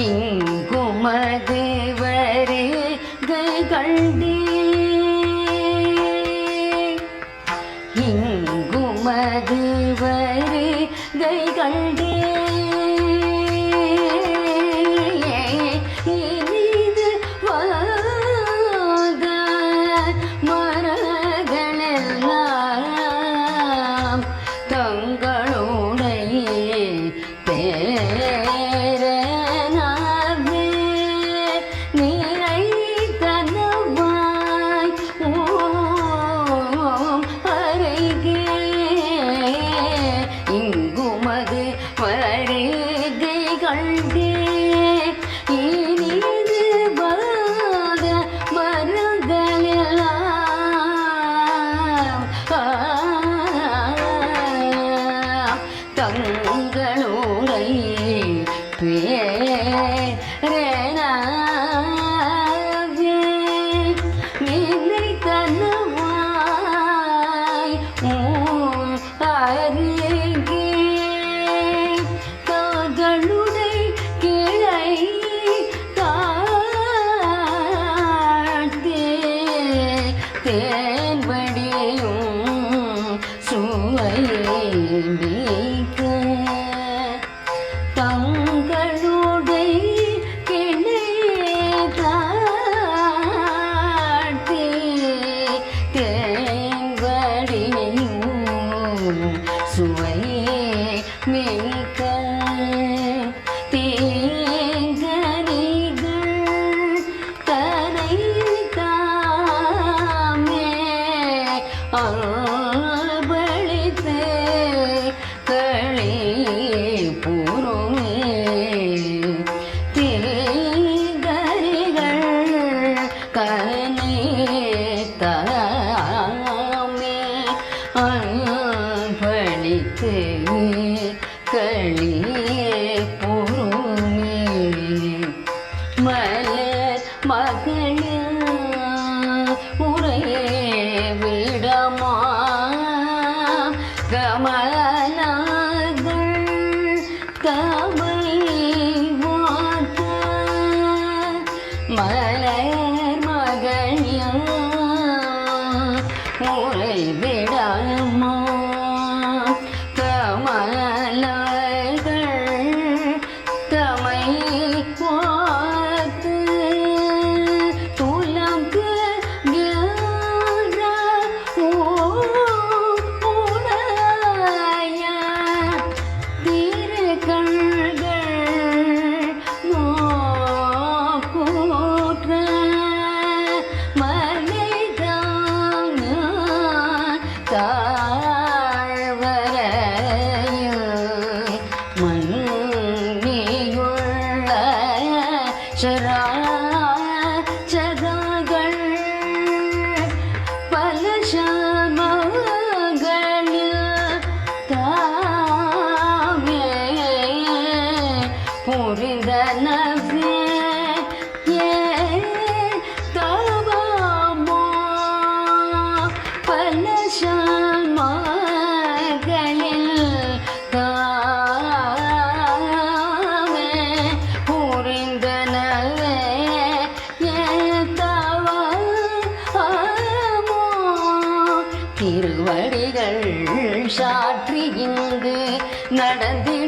இங்குமதேவரே கண்டே இங்குமதேவரே கண்டே தங்களுடைய தே மலர் மகளிர் முறையே விடமா? கமலநாதன் கவை வாத்த மலர் மகளிர் முறை விடமா? சராச்சதாகள் பல சமகள் தாமே புரிந்தன சாற்றி இங்கு நடந்திட